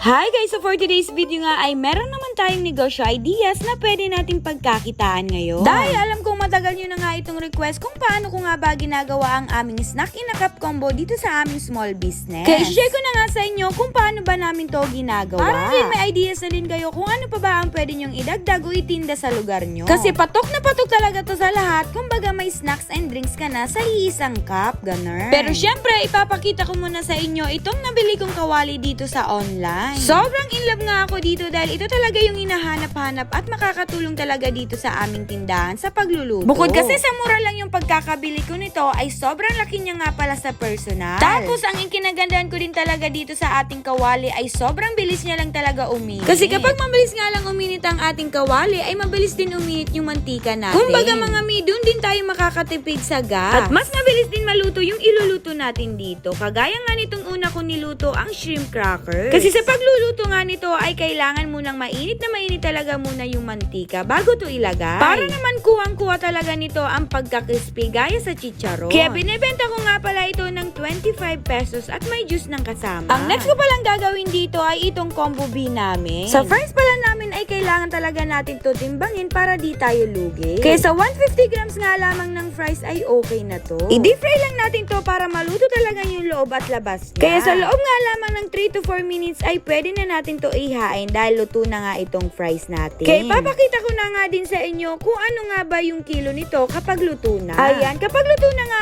Hi guys! So for today's video nga ay meron naman tayong negosyo ideas na pwede nating pagkakitaan ngayon. Dahil alam kong matagal nyo na nga itong request kung paano ko nga ba ginagawa ang aming snack in a cup combo dito sa aming small business. Kaya share ko na nga sa inyo kung paano ba namin to ginagawa. Para rin may ideas na din kayo kung ano pa ba ang pwede nyong idagdag o itinda sa lugar nyo. Kasi patok na patok talaga to sa lahat kumbaga may snacks and drinks ka na sa iisang cup, ganun. Pero syempre, ipapakita ko muna sa inyo itong nabili kong kawali dito sa online. Sobrang in love nga ako dito dahil ito talaga yung hinahanap-hanap at makakatulong talaga dito sa aming tindahan sa pagluluto. Bukod kasi sa mura lang yung pagkakabili ko nito ay sobrang laki niya nga pala sa personal. Tapos ang ikinagandaan ko din talaga dito sa ating kawali ay sobrang bilis niya lang talaga uminit. Kasi kapag mabilis nga lang uminit ang ating kawali ay mabilis din uminit yung mantika natin. Kumbaga mga mi, doon din tayo makakatipid sa gas. At mas mabilis din maluto yung iluluto natin dito. Kagaya nga nitong una ko niluto ang shrimp crackers. Kasi sa pagluluto nga nito ay kailangan munang mainit na mainit talaga muna yung mantika bago to ilagay. Para naman kuwang-kuwa talaga nito ang pagka-crispy gaya sa chicharon. Kaya binebenta ko nga pala ito ng 25 pesos at may juice ng kasama. Ang next ko palang gagawin dito ay itong combo B namin. Sa fries pala namin ay kailangan talaga natin to timbangin para di tayo lugi. Kaya sa 150 grams nga lamang ng fries ay okay na to. I-deep fry lang natin to para maluto talaga yung loob at labas niya. Kaya sa loob nga lamang ng 3 to 4 minutes ay pwede na natin to ihain dahil luto na nga itong fries natin. Kaya ipapakita ko na nga din sa inyo kung ano nga ba yung kilo nito kapag luto na. Ayan, kapag luto na nga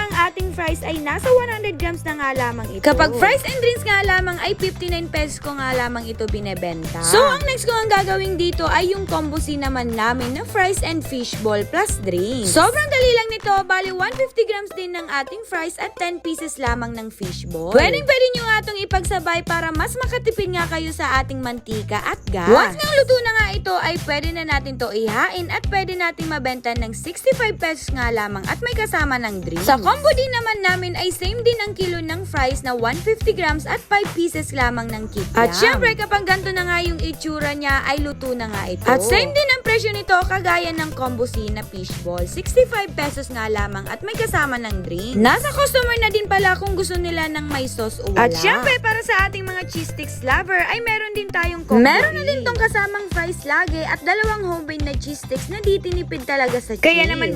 fries ay nasa 100 grams na nga lamang ito. Kapag fries and drinks nga lamang ay 59 pesos ko nga lamang ito binebenta. So, ang next ko ang gagawin dito ay yung combo C naman namin na fries and fishball plus drinks. Sobrang dali lang nito, bali 150 grams din ng ating fries at 10 pieces lamang ng fishball. Pwedeng pwede nyo nga itong ipagsabay para mas makatipid nga kayo sa ating mantika at gas. Once nga luto na nga ito ay pwede na natin to ihain at pwede natin mabenta ng 65 pesos nga lamang at may kasama ng drinks. Sa combo din naman namin ay same din ang kilo ng fries na 150 grams at 5 pieces lamang ng kikiam. At syempre kapag ganito na nga yung itsura niya ay luto na nga ito. At same din ang presyo nito kagaya ng combo C na fishball. 65 pesos nga lamang at may kasama ng drink. Nasa customer na din pala kung gusto nila ng may sauce o wala. At syempre para sa ating mga cheese sticks lover ay meron din tayong combo Meron na din tong kasamang fries lagi at dalawang homemade na cheese sticks na di tinipid talaga sa cheese. Kaya naman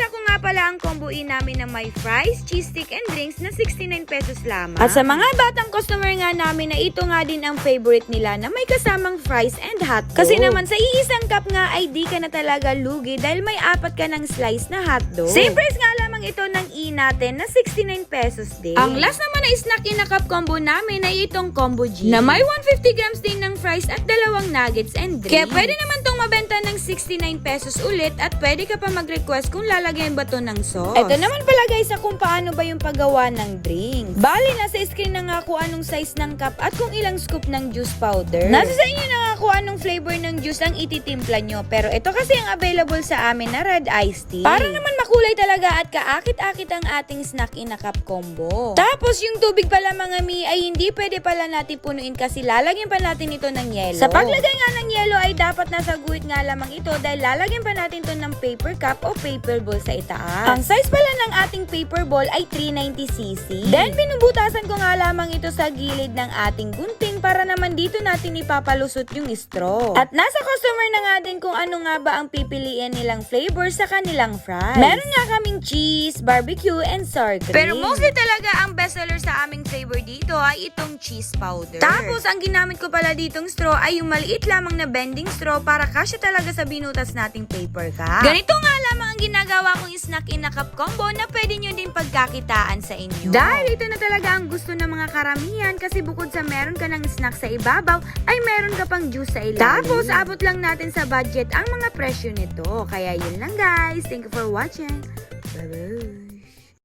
nga pala ang combo E namin na may fries, cheese stick and drinks na 69 pesos lamang. At sa mga batang customer nga namin na ito nga din ang favorite nila na may kasamang fries and hotdog. Kasi naman sa iisang cup nga ay di ka na talaga lugi dahil may apat ka ng slice na hotdog. Same price nga lamang ito ng E natin na 69 pesos din. Ang last naman na snack in a cup combo namin ay itong combo G. Na may 150 grams din ng fries at dalawang nuggets and drinks. Kaya pwede naman tong mabenta ng 69 pesos ulit at pwede ka pa mag-request kung lalagyan ba to ng sauce. Ito naman pala guys sa kung paano ba yung paggawa ng drink. Bali, nasa screen na nga kung anong size ng cup at kung ilang scoop ng juice powder. Nasa sa inyo na nga kung anong flavor ng juice ang ititimpla nyo. Pero ito kasi ang available sa amin na red iced tea. Para naman makulay talaga at kaakit-akit ang ating snack in a cup combo. Tapos yung tubig pala mga mi ay hindi pwede pala natin punuin kasi lalagyan pa natin ito ng yelo. Sa paglagay nga ng yelo ay dapat nasa guhit nga lamang ito dahil lalagyan pa natin to ng paper cup o paper bowl sa itaas. Ang size pala ng ating paper bowl ay 390cc. Then binubutasan ko nga lamang ito sa gilid ng ating gunting para naman dito natin ipapalusot yung straw. At nasa customer na nga din kung ano nga ba ang pipiliin nilang flavor sa kanilang fries. Meron nga kaming cheese, barbecue, and sour cream. Pero mostly talaga ang bestseller sa aming flavor dito ay itong cheese powder. Tapos ang ginamit ko pala ditong straw ay yung maliit lamang na bending straw para kasya talaga sa binutas nating paper cup. Ganito nga lamang ang ginagawa kong snack in a cup combo na pwede nyo din pagkakitaan sa inyo. Dahil ito na talaga ang gusto ng mga karamihan kasi bukod sa meron ka ng snack sa ibabaw, ay meron ka pang juice sa ilalim. Tapos abot lang natin sa budget ang mga presyo nito. Kaya yun lang guys. Thank you for watching. Bye-bye.